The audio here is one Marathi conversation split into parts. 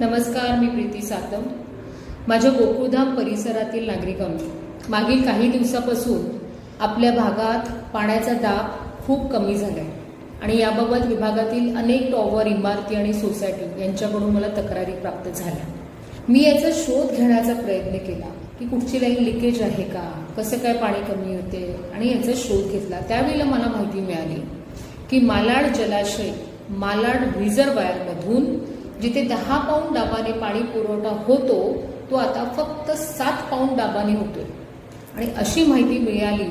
नमस्कार मी प्रीती सातम. माझ्या गोकुळधाम परिसरातील नागरिकांनी मागील काही दिवसापासून आपल्या भागात पाण्याचा दाब खूप कमी झाला आहे आणि याबाबत विभागातील अनेक टॉवर इमारती आणि सोसायटी यांच्याकडून मला तक्रारी प्राप्त झाल्या. मी याचा शोध घेण्याचा प्रयत्न केला की कुठची लाईन लिकेज आहे का? कसं काय पाणी कमी होते? आणि याचा शोध घेतला. त्यावेळेला मला माहिती मिळाली की मालाड जलाशय मालाड रिझर्वायरमधून जिथे दहा पाऊंड दाबाने पाणी पुरवठा होतो तो आता फक्त सात पाऊंड दाबाने होतोय. आणि अशी माहिती मिळाली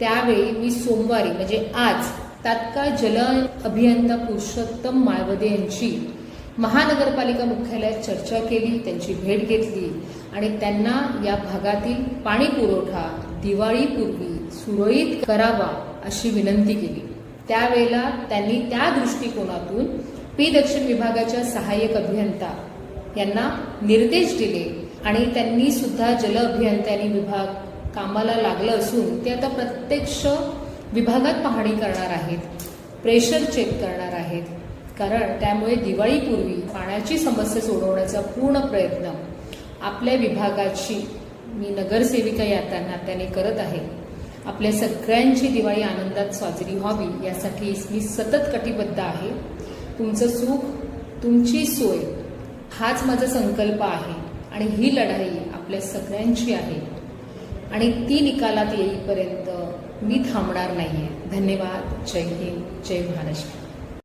त्यावेळी मी सोमवारी म्हणजे आज तात्काळ जल अभियंता पुरुषोत्तम माळवदे यांची महानगरपालिका मुख्यालयात चर्चा केली त्यांची भेट घेतली आणि त्यांना या भागातील पाणी पुरवठा दिवाळीपूर्वी सुरळीत करावा अशी विनंती केली. त्यावेळेला त्यांनी त्या दृष्टिकोनातून पी दक्षिण विभागाच्या सहाय्यक अभियंता यांना निर्देश दिले आणि त्यांनी सुद्धा जल अभियंत्यांनी विभाग कामाला लागलं असून ते आता प्रत्यक्ष विभागात पाहणी करणार आहेत प्रेशर चेक करणार आहेत. कारण त्यामुळे दिवाळीपूर्वी पाण्याची समस्या सोडवण्याचा पूर्ण प्रयत्न आपल्या विभागाची मी नगरसेविका या त्या नात्याने करत आहे. आपल्या सगळ्यांची दिवाळी आनंदात साजरी व्हावी यासाठी मी सतत कटिबद्ध आहे. तुमचं सुख तुमची सोय हाच माझा संकल्प आहे आणि ही लढाई आपल्या सगळ्यांची आहे. आणि ती निकालात येईपर्यंत मी थांबणार नाही आहे धन्यवाद. जय हिंद. जय महाराष्ट्र.